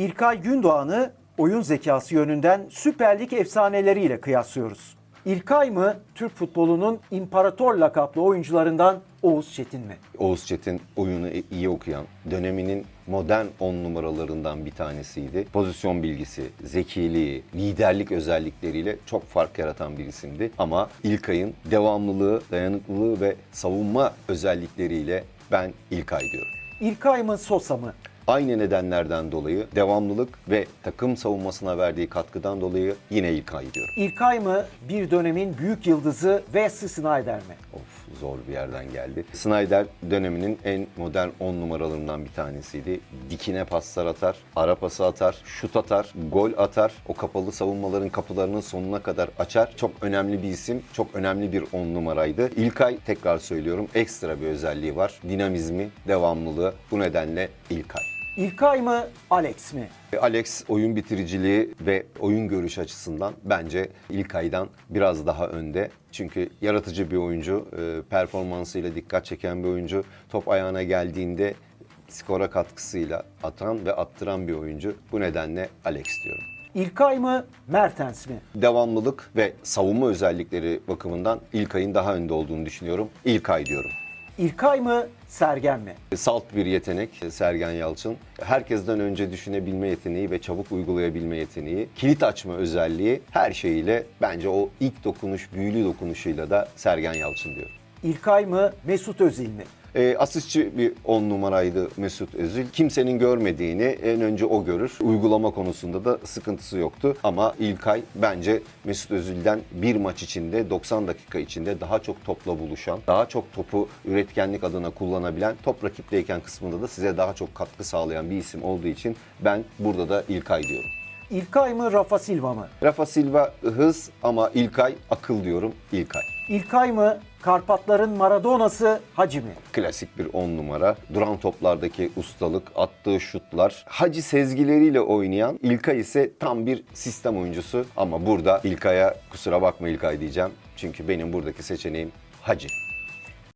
İlkay Gündoğan'ı oyun zekası yönünden Süper Lig efsaneleriyle kıyaslıyoruz. İlkay mı Türk futbolunun imparator lakaplı oyuncularından Oğuz Çetin mi? Oğuz Çetin oyunu iyi okuyan, döneminin modern on numaralarından bir tanesiydi. Pozisyon bilgisi, zekiliği, liderlik özellikleriyle çok fark yaratan bir isimdi. Ama İlkay'ın devamlılığı, dayanıklılığı ve savunma özellikleriyle ben İlkay diyorum. İlkay mı Sosa mı? Aynı nedenlerden dolayı devamlılık ve takım savunmasına verdiği katkıdan dolayı yine İlkay diyorum. İlkay mı bir dönemin büyük yıldızı Wesley Snyder mi? Of zor bir yerden geldi. Snyder döneminin en modern 10 numaralarından bir tanesiydi. Dikine paslar atar, ara pası atar, şut atar, gol atar. O kapalı savunmaların kapılarının sonuna kadar açar. Çok önemli bir isim, çok önemli bir 10 numaraydı. İlkay tekrar söylüyorum ekstra bir özelliği var. Dinamizmi, devamlılığı. Bu nedenle İlkay. İlkay mı Alex mi? Alex oyun bitiriciliği ve oyun görüş açısından bence İlkay'dan biraz daha önde. Çünkü yaratıcı bir oyuncu, e, performansıyla dikkat çeken bir oyuncu. Top ayağına geldiğinde skora katkısıyla atan ve attıran bir oyuncu. Bu nedenle Alex diyorum. İlkay mı Mertens mi? Devamlılık ve savunma özellikleri bakımından İlkay'ın daha önde olduğunu düşünüyorum. İlkay diyorum. İlkay mı Sergen mi? Salt bir yetenek Sergen Yalçın. Herkesten önce düşünebilme yeteneği ve çabuk uygulayabilme yeteneği, kilit açma özelliği her şeyiyle bence o ilk dokunuş, büyülü dokunuşuyla da Sergen Yalçın diyorum. İlkay mı Mesut Özil mi? E, asistçi bir 10 numaraydı Mesut Özil. Kimsenin görmediğini en önce o görür. Uygulama konusunda da sıkıntısı yoktu. Ama İlkay bence Mesut Özil'den bir maç içinde 90 dakika içinde daha çok topla buluşan, daha çok topu üretkenlik adına kullanabilen, top rakipteyken kısmında da size daha çok katkı sağlayan bir isim olduğu için ben burada da İlkay diyorum. İlkay mı Rafa Silva mı? Rafa Silva hız ama İlkay akıl diyorum İlkay. İlkay mı Karpatların Maradona'sı Hacı mi? Klasik bir 10 numara. Duran toplardaki ustalık, attığı şutlar. Hacı sezgileriyle oynayan İlkay ise tam bir sistem oyuncusu. Ama burada İlkay'a kusura bakma İlkay diyeceğim. Çünkü benim buradaki seçeneğim Hacı.